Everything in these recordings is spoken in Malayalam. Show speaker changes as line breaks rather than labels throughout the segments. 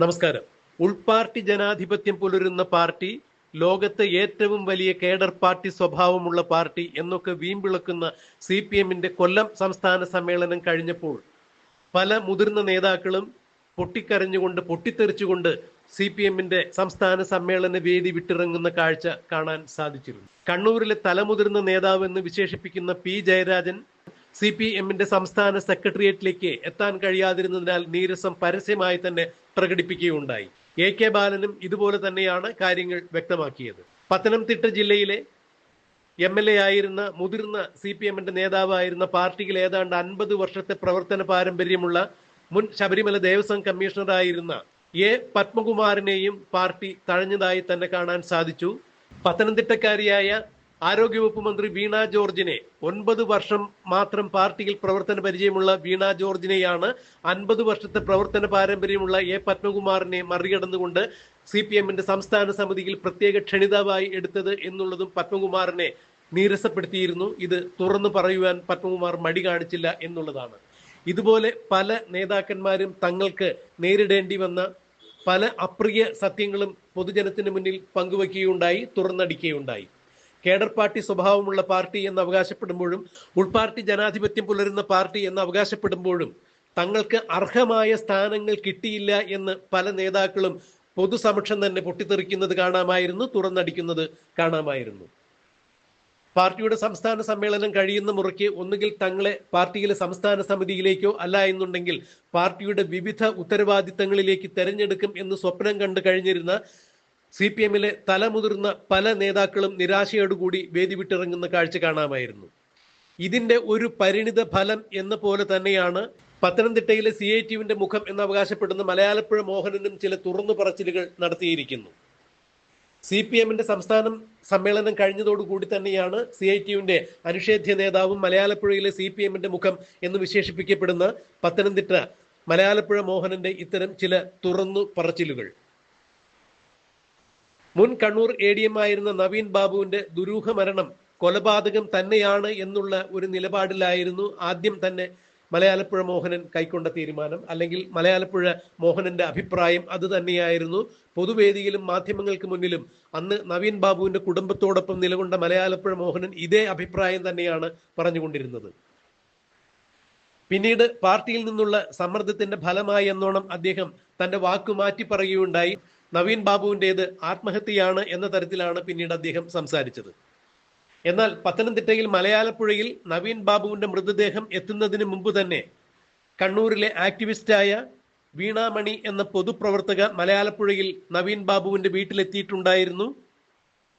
നമസ്കാരം. ഉൾപാർട്ടി ജനാധിപത്യം പുലരുന്ന പാർട്ടി ലോകത്തെ ഏറ്റവും വലിയ കേഡർ പാർട്ടി സ്വഭാവമുള്ള പാർട്ടി എന്നൊക്കെ വീമ്പിളക്കുന്ന സി പി എമ്മിന്റെ കൊല്ലം സംസ്ഥാന സമ്മേളനം കഴിഞ്ഞപ്പോൾ പല മുതിർന്ന നേതാക്കളും പൊട്ടിക്കരഞ്ഞുകൊണ്ട് പൊട്ടിത്തെറിച്ചുകൊണ്ട് സി പി എമ്മിന്റെ സംസ്ഥാന സമ്മേളന വേദി വിട്ടിറങ്ങുന്ന കാഴ്ച കാണാൻ സാധിച്ചിരുന്നു. കണ്ണൂരിലെ തലമുതിർന്ന നേതാവ് എന്ന് വിശേഷിപ്പിക്കുന്ന പി. ജയരാജൻ സി പി എമ്മിന്റെ സംസ്ഥാന സെക്രട്ടേറിയറ്റിലേക്ക് എത്താൻ കഴിയാതിരുന്നതിനാൽ നീരസം പരസ്യമായി തന്നെ പ്രകടിപ്പിക്കുകയുണ്ടായി. എ കെ ബാലനും ഇതുപോലെ തന്നെയാണ് കാര്യങ്ങൾ വ്യക്തമാക്കിയത്. പത്തനംതിട്ട ജില്ലയിലെ എം എൽ എ ആയിരുന്ന മുതിർന്ന സി പി എമ്മിന്റെ നേതാവായിരുന്ന പാർട്ടിയിൽ ഏതാണ്ട് അൻപത് വർഷത്തെ പ്രവർത്തന പാരമ്പര്യമുള്ള മുൻ ശബരിമല ദേവസ്വം കമ്മീഷണറായിരുന്ന എ പത്മകുമാറിനെയും പാർട്ടി തഴഞ്ഞതായി തന്നെ കാണാൻ സാധിച്ചു. പത്തനംതിട്ടക്കാരിയായ ആരോഗ്യവകുപ്പ് മന്ത്രി വീണ ജോർജിനെ ഒൻപത് വർഷം മാത്രം പാർട്ടിയിൽ പ്രവർത്തന പരിചയമുള്ള വീണ ജോർജിനെയാണ് അൻപത് വർഷത്തെ പ്രവർത്തന പാരമ്പര്യമുള്ള എ പത്മകുമാറിനെ മറികടന്നുകൊണ്ട് സി പി എമ്മിന്റെ സംസ്ഥാന സമിതിയിൽ പ്രത്യേക ക്ഷണിതാവായി എടുത്തത് എന്നുള്ളതും പത്മകുമാറിനെ നീരസപ്പെടുത്തിയിരുന്നു. ഇത് തുറന്നു പറയുവാൻ പത്മകുമാർ മടി കാണിച്ചില്ല എന്നുള്ളതാണ്. ഇതുപോലെ പല നേതാക്കന്മാരും തങ്ങൾക്ക് നേരിടേണ്ടി വന്ന പല അപ്രിയ സത്യങ്ങളും പൊതുജനത്തിന് മുന്നിൽ പങ്കുവയ്ക്കുകയുണ്ടായി തുറന്നടിക്കുകയുണ്ടായി. കേഡർ പാർട്ടി സ്വഭാവമുള്ള പാർട്ടി എന്ന് അവകാശപ്പെടുമ്പോഴും ഉൾപാർട്ടി ജനാധിപത്യം പുലരുന്ന പാർട്ടി എന്ന് അവകാശപ്പെടുമ്പോഴും തങ്ങൾക്ക് അർഹമായ സ്ഥാനങ്ങൾ കിട്ടിയില്ല എന്ന് പല നേതാക്കളും പൊതുസമക്ഷം തന്നെ പൊട്ടിത്തെറിക്കുന്നത് കാണാമായിരുന്നു തുറന്നടിക്കുന്നത് കാണാമായിരുന്നു. പാർട്ടിയുടെ സംസ്ഥാന സമ്മേളനം കഴിയുന്ന മുറയ്ക്ക് ഒന്നുകിൽ തങ്ങളെ പാർട്ടിയിലെ സംസ്ഥാന സമിതിയിലേക്കോ അല്ല എന്നുണ്ടെങ്കിൽ പാർട്ടിയുടെ വിവിധ ഉത്തരവാദിത്തങ്ങളിലേക്ക് തെരഞ്ഞെടുക്കും എന്ന് സ്വപ്നം കണ്ടു കഴിഞ്ഞിരുന്ന സി പി എമ്മിലെ തലമുതിർന്ന പല നേതാക്കളും നിരാശയോടുകൂടി വേദി വിട്ടിറങ്ങുന്ന കാഴ്ച കാണാമായിരുന്നു. ഇതിന്റെ ഒരു പരിണിത ഫലം എന്ന പോലെ തന്നെയാണ് പത്തനംതിട്ടയിലെ സി ഐ ടിയുവിന്റെ മുഖം എന്ന് അവകാശപ്പെടുന്ന മലയാളപ്പുഴ മോഹനനും ചില തുറന്നു പറച്ചിലുകൾ നടത്തിയിരിക്കുന്നു. സി പി എമ്മിന്റെ സംസ്ഥാനം സമ്മേളനം കഴിഞ്ഞതോടുകൂടി തന്നെയാണ് സി ഐ ടിയുവിന്റെ അനുഷേധ്യ നേതാവും മലയാളപ്പുഴയിലെ സി പി എമ്മിന്റെ മുഖം എന്ന് വിശേഷിപ്പിക്കപ്പെടുന്ന പത്തനംതിട്ട മലയാളപ്പുഴ മോഹനന്റെ ഇത്തരം ചില തുറന്നു പറച്ചിലുകൾ. മുൻ കണ്ണൂർ എ ഡി എം ആയിരുന്ന നവീൻ ബാബുവിന്റെ ദുരൂഹ മരണം കൊലപാതകം തന്നെയാണ് എന്നുള്ള ഒരു നിലപാടിലായിരുന്നു ആദ്യം തന്നെ മലയാളപ്പുഴ മോഹനൻ കൈക്കൊണ്ട തീരുമാനം. അല്ലെങ്കിൽ മലയാളപ്പുഴ മോഹനന്റെ അഭിപ്രായം അത് തന്നെയായിരുന്നു. പൊതുവേദിയിലും മാധ്യമങ്ങൾക്ക് മുന്നിലും അന്ന് നവീൻ ബാബുവിന്റെ കുടുംബത്തോടൊപ്പം നിലകൊണ്ട മലയാളപ്പുഴ മോഹനൻ ഇതേ അഭിപ്രായം തന്നെയാണ് പറഞ്ഞുകൊണ്ടിരുന്നത്. പിന്നീട് പാർട്ടിയിൽ നിന്നുള്ള സമ്മർദ്ദത്തിന്റെ ഫലമായി എന്നോണം അദ്ദേഹം തന്റെ വാക്കു മാറ്റി പറയുകയുണ്ടായി നവീൻ ബാബുവിന്റെത് ആത്മഹത്യയാണ് എന്ന തരത്തിലാണ് പിന്നീട് അദ്ദേഹം സംസാരിച്ചത്. എന്നാൽ പത്തനംതിട്ടയിൽ മലയാളപ്പുഴയിൽ നവീൻ ബാബുവിന്റെ മൃതദേഹം എത്തുന്നതിന് മുമ്പ് തന്നെ കണ്ണൂരിലെ ആക്ടിവിസ്റ്റായ വീണാമണി എന്ന പൊതുപ്രവർത്തക മലയാളപ്പുഴയിൽ നവീൻ ബാബുവിന്റെ വീട്ടിലെത്തിയിട്ടുണ്ടായിരുന്നു.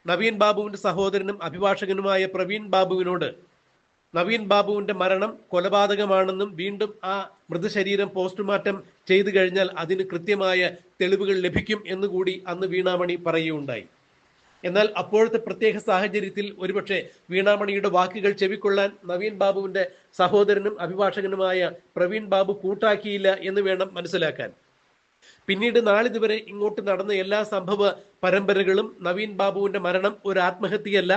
നവീൻ ബാബുവിന്റെ സഹോദരനും അഭിഭാഷകനുമായ പ്രവീൺ ബാബുവിനോട് നവീൻ ബാബുവിന്റെ മരണം കൊലപാതകമാണെന്നും വീണ്ടും ആ മൃതശരീരം പോസ്റ്റ്മോർട്ടം ചെയ്തു കഴിഞ്ഞാൽ അതിന് കൃത്യമായ തെളിവുകൾ ലഭിക്കും എന്നുകൂടി അന്ന് വീണാമണി പറയുകയുണ്ടായി. എന്നാൽ അപ്പോഴത്തെ പ്രത്യേക സാഹചര്യത്തിൽ ഒരുപക്ഷെ വീണാമണിയുടെ വാക്കുകൾ ചെവിക്കൊള്ളാൻ നവീൻ ബാബുവിന്റെ സഹോദരനും അഭിഭാഷകനുമായ പ്രവീൺ ബാബു കൂട്ടാക്കിയില്ല എന്ന് വേണം മനസ്സിലാക്കാൻ. പിന്നീട് നാളിതുവരെ ഇങ്ങോട്ട് നടന്ന എല്ലാ സംഭവ പരമ്പരകളും നവീൻ ബാബുവിന്റെ മരണം ഒരു ആത്മഹത്യയല്ല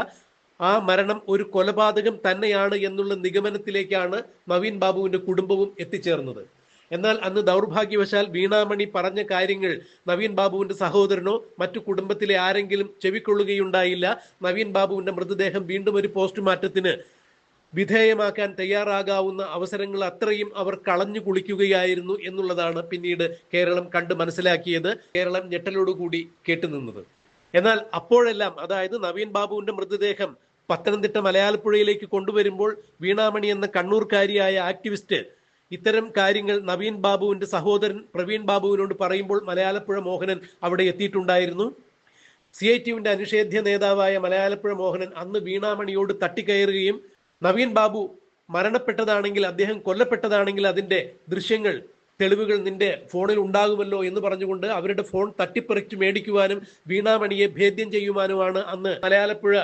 ആ മരണം ഒരു കൊലപാതകം തന്നെയാണ് എന്നുള്ള നിഗമനത്തിലേക്കാണ് നവീൻ ബാബുവിന്റെ കുടുംബവും എത്തിച്ചേർന്നത്. എന്നാൽ അന്ന് ദൗർഭാഗ്യവശാൽ വീണാമണി പറഞ്ഞ കാര്യങ്ങൾ നവീൻ ബാബുവിന്റെ സഹോദരനോ മറ്റു കുടുംബത്തിലെ ആരെങ്കിലും ചെവിക്കൊള്ളുകയുണ്ടായില്ല. നവീൻ ബാബുവിന്റെ മൃതദേഹം വീണ്ടും ഒരു പോസ്റ്റ്മോർട്ടത്തിന് വിധേയമാക്കാൻ തയ്യാറാകാവുന്ന അവസരങ്ങൾ അത്രയും അവർ കളഞ്ഞു കുളിക്കുകയായിരുന്നു എന്നുള്ളതാണ് പിന്നീട് കേരളം കണ്ട് മനസ്സിലാക്കിയത്. കേരളം ഞെട്ടലോടുകൂടി കേട്ടുനിന്നത്. എന്നാൽ അപ്പോഴെല്ലാം അതായത് നവീൻ ബാബുവിന്റെ മൃതദേഹം പത്തനംതിട്ട മലയാളപ്പുഴയിലേക്ക് കൊണ്ടുവരുമ്പോൾ വീണാമണി എന്ന കണ്ണൂർക്കാരിയായ ആക്ടിവിസ്റ്റ് ഇത്തരം കാര്യങ്ങൾ നവീൻ ബാബുവിന്റെ സഹോദരൻ പ്രവീൺ ബാബുവിനോട് പറയുമ്പോൾ മലയാളപ്പുഴ മോഹനൻ അവിടെ എത്തിയിട്ടുണ്ടായിരുന്നു. സി ഐ ടിയുവിന്റെ അനുഷേധ്യ നേതാവായ മലയാളപ്പുഴ മോഹനൻ അന്ന് വീണാമണിയോട് തട്ടിക്കയറുകയും നവീൻ ബാബു മരണപ്പെട്ടതാണെങ്കിൽ അദ്ദേഹം കൊല്ലപ്പെട്ടതാണെങ്കിൽ അതിന്റെ ദൃശ്യങ്ങൾ തെളിവുകൾ നിന്റെ ഫോണിൽ ഉണ്ടാകുമല്ലോ എന്ന് പറഞ്ഞുകൊണ്ട് അവരുടെ ഫോൺ തട്ടിപ്പറിച്ചു മേടിക്കുവാനും വീണാമണിയെ ഭേദ്യം ചെയ്യുവാനുമാണ് അന്ന് മലയാളപ്പുഴ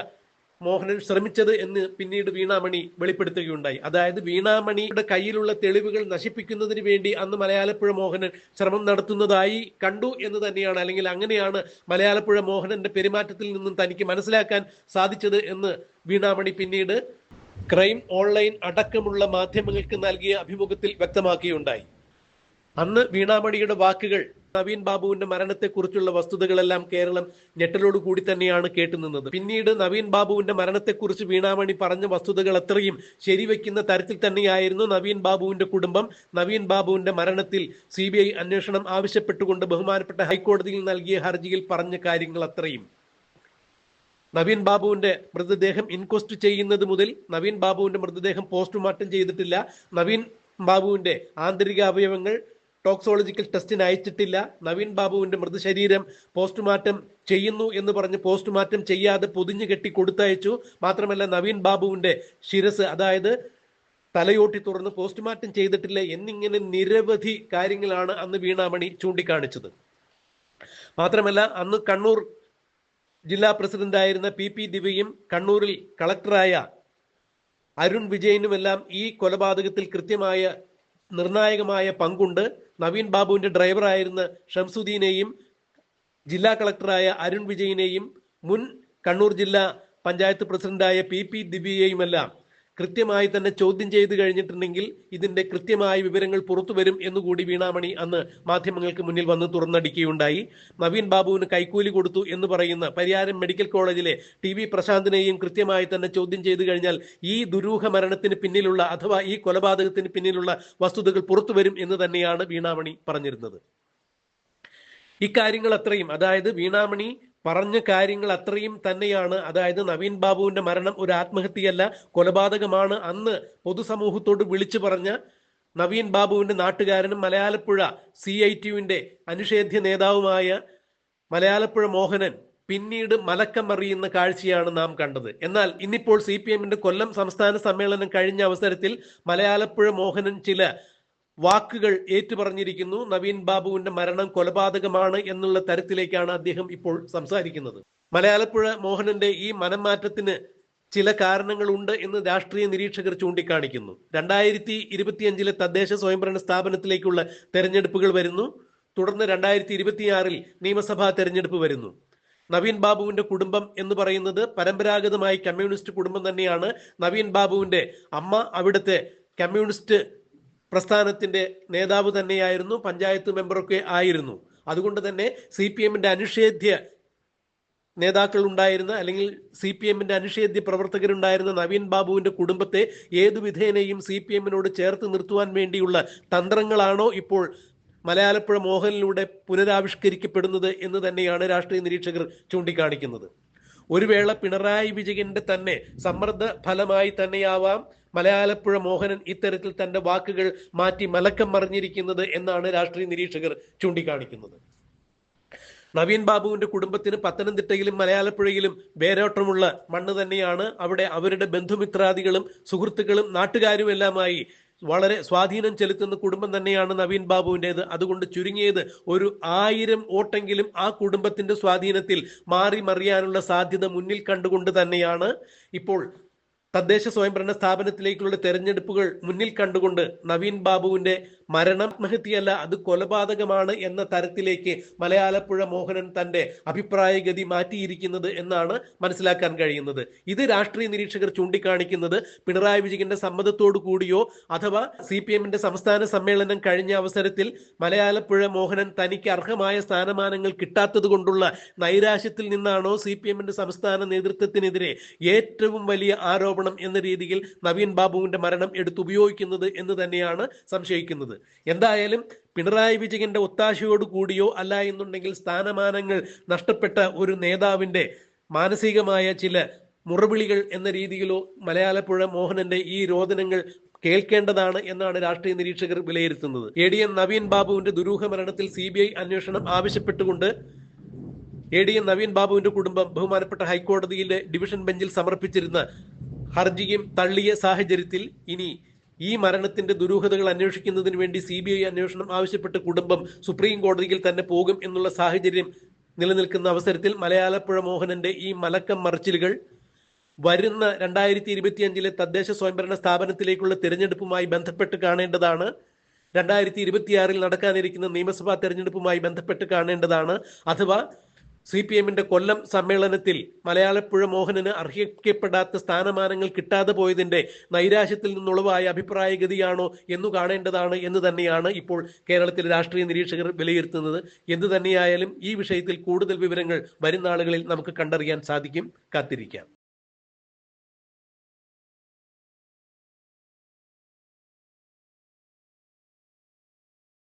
മോഹനൻ ശ്രമിച്ചത് എന്ന് പിന്നീട് വീണാമണി വെളിപ്പെടുത്തുകയുണ്ടായി. അതായത് വീണാമണിയുടെ കയ്യിലുള്ള തെളിവുകൾ നശിപ്പിക്കുന്നതിന് വേണ്ടി അന്ന് മലയാളപ്പുഴ മോഹനൻ ശ്രമം നടത്തുന്നതായി കണ്ടു എന്ന് തന്നെയാണ് അല്ലെങ്കിൽ അങ്ങനെയാണ് മലയാളപ്പുഴ മോഹനന്റെ പെരുമാറ്റത്തിൽ നിന്നും തനിക്ക് മനസ്സിലാക്കാൻ സാധിച്ചത് എന്ന് വീണാമണി പിന്നീട് ക്രൈം ഓൺലൈൻ അടക്കമുള്ള മാധ്യമങ്ങൾക്ക് നൽകിയ അഭിമുഖത്തിൽ വ്യക്തമാക്കിയുണ്ടായി. അന്ന് വീണാമണിയുടെ വാക്കുകൾ നവീൻ ബാബുവിന്റെ മരണത്തെക്കുറിച്ചുള്ള വസ്തുതകളെല്ലാം കേരളം ഞെട്ടലോട് കൂടി തന്നെയാണ് കേട്ടുനിന്നത് പിന്നീട് നവീൻ ബാബുവിന്റെ മരണത്തെക്കുറിച്ച് വീണാമണി പറഞ്ഞ വസ്തുതകൾ അത്രയും ശരിവെക്കുന്ന തരത്തിൽ തന്നെയായിരുന്നു നവീൻ ബാബുവിന്റെ കുടുംബം. നവീൻ ബാബുവിന്റെ മരണത്തിൽ സി അന്വേഷണം ആവശ്യപ്പെട്ടുകൊണ്ട് ബഹുമാനപ്പെട്ട ഹൈക്കോടതിയിൽ നൽകിയ ഹർജിയിൽ പറഞ്ഞ കാര്യങ്ങൾ അത്രയും. നവീൻ ബാബുവിന്റെ മൃതദേഹം ഇൻക്വസ്റ്റ് ചെയ്യുന്നത് മുതൽ നവീൻ ബാബുവിന്റെ മൃതദേഹം പോസ്റ്റ്മോർട്ടം ചെയ്തിട്ടില്ല. നവീൻ ബാബുവിന്റെ ആന്തരിക അവയവങ്ങൾ ടോക്സോളജിക്കൽ ടെസ്റ്റിന് അയച്ചിട്ടില്ല. നവീൻ ബാബുവിന്റെ മൃതശരീരം പോസ്റ്റ്മോർട്ടം ചെയ്യുന്നു എന്ന് പറഞ്ഞ് പോസ്റ്റ്മോർട്ടം ചെയ്യാതെ പൊതിഞ്ഞു കെട്ടി കൊടുത്തയച്ചു. മാത്രമല്ല നവീൻ ബാബുവിന്റെ ശിരസ് അതായത് തലയോട്ടി തുറന്ന് പോസ്റ്റ്മോർട്ടം ചെയ്തിട്ടില്ല എന്നിങ്ങനെ നിരവധി കാര്യങ്ങളാണ് അന്ന് വീണാമണി ചൂണ്ടിക്കാണിച്ചത്. മാത്രമല്ല അന്ന് കണ്ണൂർ ജില്ലാ പ്രസിഡന്റായിരുന്ന പി പി ദിവയും കണ്ണൂരിൽ കളക്ടറായ അരുൺ വിജയനുമെല്ലാം ഈ കൊലപാതകത്തിൽ കൃത്യമായ നിർണായകമായ പങ്കുണ്ട്. നവീൻ ബാബുവിന്റെ ഡ്രൈവറായിരുന്ന ഷംസുദ്ദീനെയും ജില്ലാ കളക്ടറായ അരുൺ വിജയിനെയും മുൻ കണ്ണൂർ ജില്ലാ പഞ്ചായത്ത് പ്രസിഡന്റായ പി പി ദിവ്യയെയുമെല്ലാം കൃത്യമായി തന്നെ ചോദ്യം ചെയ്ത് കഴിഞ്ഞിട്ടുണ്ടെങ്കിൽ ഇതിന്റെ കൃത്യമായ വിവരങ്ങൾ പുറത്തു വരും എന്നുകൂടി വീണാമണി അന്ന് മാധ്യമങ്ങൾക്ക് മുന്നിൽ വന്ന് തുറന്നടിക്കുകയുണ്ടായി. നവീൻ ബാബുവിന് കൈക്കൂലി കൊടുത്തു എന്ന് പറയുന്ന പരിയാരം മെഡിക്കൽ കോളേജിലെ ടി വി പ്രശാന്തിനെയും കൃത്യമായി തന്നെ ചോദ്യം ചെയ്തു കഴിഞ്ഞാൽ ഈ ദുരൂഹ മരണത്തിന് പിന്നിലുള്ള അഥവാ ഈ കൊലപാതകത്തിന് പിന്നിലുള്ള വസ്തുതകൾ പുറത്തു വരും എന്ന് തന്നെയാണ് വീണാമണി പറഞ്ഞിരുന്നത്. ഇക്കാര്യങ്ങൾ അത്രയും. അതായത് വീണാമണി പറഞ്ഞ കാര്യങ്ങൾ അത്രയും തന്നെയാണ്. അതായത് നവീൻ ബാബുവിന്റെ മരണം ഒരു ആത്മഹത്യയല്ല കൊലപാതകമാണ്. അന്ന് പൊതുസമൂഹത്തോട് വിളിച്ചു പറഞ്ഞ നവീൻ ബാബുവിന്റെ നാട്ടുകാരനും മലയാളപ്പുഴ സി ഐ ടിയുവിന്റെ അനുഷേധ്യ നേതാവുമായ മലയാളപ്പുഴ മോഹനൻ പിന്നീട് മലക്കം മറിയുന്ന കാഴ്ചയാണ് നാം കണ്ടത്. എന്നാൽ ഇന്നിപ്പോൾ സി പി എമ്മിന്റെ കൊല്ലം സംസ്ഥാന സമ്മേളനം കഴിഞ്ഞ അവസരത്തിൽ മലയാളപ്പുഴ മോഹനൻ ചില വാക്കുകൾ ഏറ്റുപറഞ്ഞിരിക്കുന്നു. നവീൻ ബാബുവിന്റെ മരണം കൊലപാതകമാണ് എന്നുള്ള തരത്തിലേക്കാണ് അദ്ദേഹം ഇപ്പോൾ സംസാരിക്കുന്നത്. മലയാളപ്പുഴ മോഹനന്റെ ഈ മനംമാറ്റത്തിന് ചില കാരണങ്ങളുണ്ട് എന്ന് രാഷ്ട്രീയ നിരീക്ഷകർ ചൂണ്ടിക്കാണിക്കുന്നു. രണ്ടായിരത്തി ഇരുപത്തിയഞ്ചിലെ തദ്ദേശ സ്വയംഭരണ സ്ഥാപനത്തിലേക്കുള്ള തെരഞ്ഞെടുപ്പുകൾ വരുന്നു. തുടർന്ന് രണ്ടായിരത്തി ഇരുപത്തിയാറിൽ നിയമസഭാ തെരഞ്ഞെടുപ്പ് വരുന്നു. നവീൻ ബാബുവിന്റെ കുടുംബം എന്ന് പറയുന്നത് പരമ്പരാഗതമായി കമ്മ്യൂണിസ്റ്റ് കുടുംബം തന്നെയാണ്. നവീൻ ബാബുവിന്റെ അമ്മ അവിടുത്തെ കമ്മ്യൂണിസ്റ്റ് പ്രസ്ഥാനത്തിന്റെ നേതാവ് തന്നെയായിരുന്നു പഞ്ചായത്ത് മെമ്പറൊക്കെ ആയിരുന്നു. അതുകൊണ്ട് തന്നെ സി പി എമ്മിന്റെ അനിഷേധ്യ നേതാക്കൾ ഉണ്ടായിരുന്ന അല്ലെങ്കിൽ സി പി എമ്മിന്റെ അനുഷേധ്യ പ്രവർത്തകരുണ്ടായിരുന്ന നവീൻ ബാബുവിന്റെ കുടുംബത്തെ ഏതു വിധേനയും സി പി എമ്മിനോട് ചേർത്ത് നിർത്തുവാൻ വേണ്ടിയുള്ള തന്ത്രങ്ങളാണോ ഇപ്പോൾ മലയാളപ്പുഴ മോഹനിലൂടെ പുനരാവിഷ്കരിക്കപ്പെടുന്നത് എന്ന് തന്നെയാണ് രാഷ്ട്രീയ നിരീക്ഷകർ ചൂണ്ടിക്കാണിക്കുന്നത്. ഒരു വേള പിണറായി വിജയന്റെ തന്നെ സമ്മർദ്ദ ഫലമായി തന്നെയാവാം. മലയാളപ്പുഴ മോഹനൻ ഇത്തരത്തിൽ തന്റെ വാക്കുകൾ മാറ്റി മലക്കം മറിഞ്ഞിരിക്കുന്നത് എന്നാണ് രാഷ്ട്രീയ നിരീക്ഷകർ ചൂണ്ടിക്കാണിക്കുന്നത്. നവീൻ ബാബുവിന്റെ കുടുംബത്തിന് പത്തനംതിട്ടയിലും മലയാളപ്പുഴയിലും വേരോട്ടമുള്ള മണ്ണ് തന്നെയാണ് അവിടെ അവരുടെ ബന്ധുമിത്രാദികളും സുഹൃത്തുക്കളും നാട്ടുകാരും എല്ലാമായി വളരെ സ്വാധീനം ചെലുത്തുന്ന കുടുംബം തന്നെയാണ് നവീൻ ബാബുവിന്റെത് അതുകൊണ്ട് ചുരുങ്ങിയത് ഒരു ആയിരം ഓട്ടെങ്കിലും ആ കുടുംബത്തിന്റെ സ്വാധീനത്തിൽ മാറി മറിയാനുള്ള സാധ്യത മുന്നിൽ കണ്ടുകൊണ്ട് തന്നെയാണ്. ഇപ്പോൾ തദ്ദേശ സ്വയംഭരണ സ്ഥാപനത്തിലേക്കുള്ള തെരഞ്ഞെടുപ്പുകൾ മുന്നിൽ കണ്ടുകൊണ്ട് നവീൻ ബാബുവിന്റെ മരണം മരണാത്മഹത്യയല്ല അത് കൊലപാതകമാണ് എന്ന തരത്തിലേക്ക് മലയാളപ്പുഴ മോഹനൻ തന്റെ അഭിപ്രായഗതി മാറ്റിയിരിക്കുന്നത് എന്നാണ് മനസ്സിലാക്കാൻ കഴിയുന്നത്. ഇത് രാഷ്ട്രീയ നിരീക്ഷകർ ചൂണ്ടിക്കാണിക്കുന്നത് പിണറായി വിജയന്റെ സമ്മതത്തോടു കൂടിയോ അഥവാ സി പി എമ്മിന്റെ സംസ്ഥാന സമ്മേളനം കഴിഞ്ഞ അവസരത്തിൽ മലയാളപ്പുഴ മോഹനൻ തനിക്ക് അർഹമായ സ്ഥാനമാനങ്ങൾ കിട്ടാത്തത് കൊണ്ടുള്ള നൈരാശ്യത്തിൽ നിന്നാണോ സി പി എമ്മിന്റെ സംസ്ഥാന നേതൃത്വത്തിനെതിരെ ഏറ്റവും വലിയ ആരോപണം എന്ന രീതിയിൽ നവീൻ ബാബുവിന്റെ മരണം എടുത്തുപയോഗിക്കുന്നത് എന്ന് തന്നെയാണ് സംശയിക്കുന്നത്. എന്തായാലും പിണറായി വിജയന്റെ ഒത്താശയോട് കൂടിയോ അല്ല എന്നുണ്ടെങ്കിൽ സ്ഥാനമാനങ്ങൾ നഷ്ടപ്പെട്ട ഒരു നേതാവിന്റെ മാനസികമായ ചില മുറവിളികൾ എന്ന രീതിയിലോ മലയാളപ്പുഴ മോഹനന്റെ ഈ രോദനങ്ങൾ കേൾക്കേണ്ടതാണ് എന്നാണ് രാഷ്ട്രീയ നിരീക്ഷകർ വിലയിരുത്തുന്നത്. എ ഡി എം നവീൻ ബാബുവിന്റെ ദുരൂഹ മരണത്തിൽ സി ബി ഐ അന്വേഷണം ആവശ്യപ്പെട്ടുകൊണ്ട് എ ഡി എം നവീൻ ബാബുവിന്റെ കുടുംബം ബഹുമാനപ്പെട്ട ഹൈക്കോടതിയിലെ ഡിവിഷൻ ബെഞ്ചിൽ സമർപ്പിച്ചിരുന്ന ഹർജിയും തള്ളിയ സാഹചര്യത്തിൽ ഇനി ഈ മരണത്തിന്റെ ദുരൂഹതകൾ അന്വേഷിക്കുന്നതിന് വേണ്ടി സി ബി ഐ അന്വേഷണം ആവശ്യപ്പെട്ട് കുടുംബം സുപ്രീം കോടതിയിൽ തന്നെ പോകും എന്നുള്ള സാഹചര്യം നിലനിൽക്കുന്ന അവസരത്തിൽ മലയാളപ്പുഴ മോഹനന്റെ ഈ മലക്കം മറിച്ചിലുകൾ വരുന്ന രണ്ടായിരത്തി ഇരുപത്തിയഞ്ചിലെ തദ്ദേശ സ്വയംഭരണ സ്ഥാപനത്തിലേക്കുള്ള തിരഞ്ഞെടുപ്പുമായി ബന്ധപ്പെട്ട് കാണേണ്ടതാണ്. രണ്ടായിരത്തി ഇരുപത്തിയാറിൽ നടക്കാനിരിക്കുന്ന നിയമസഭാ തെരഞ്ഞെടുപ്പുമായി ബന്ധപ്പെട്ട് കാണേണ്ടതാണ്. അഥവാ സി പി എമ്മിന്റെ കൊല്ലം സമ്മേളനത്തിൽ മലയാളപ്പുഴ മോഹനന് അർഹിക്കപ്പെടാത്ത സ്ഥാനമാനങ്ങൾ കിട്ടാതെ പോയതിന്റെ നൈരാശ്യത്തിൽ നിന്നുളവായ അഭിപ്രായഗതിയാണോ എന്നു കാണേണ്ടതാണ് എന്ന് തന്നെയാണ് ഇപ്പോൾ കേരളത്തിലെ രാഷ്ട്രീയ നിരീക്ഷകർ വിലയിരുത്തുന്നത്. എന്തു തന്നെയായാലും ഈ വിഷയത്തിൽ കൂടുതൽ വിവരങ്ങൾ വരും നമുക്ക് കണ്ടറിയാൻ സാധിക്കും. കാത്തിരിക്കാം.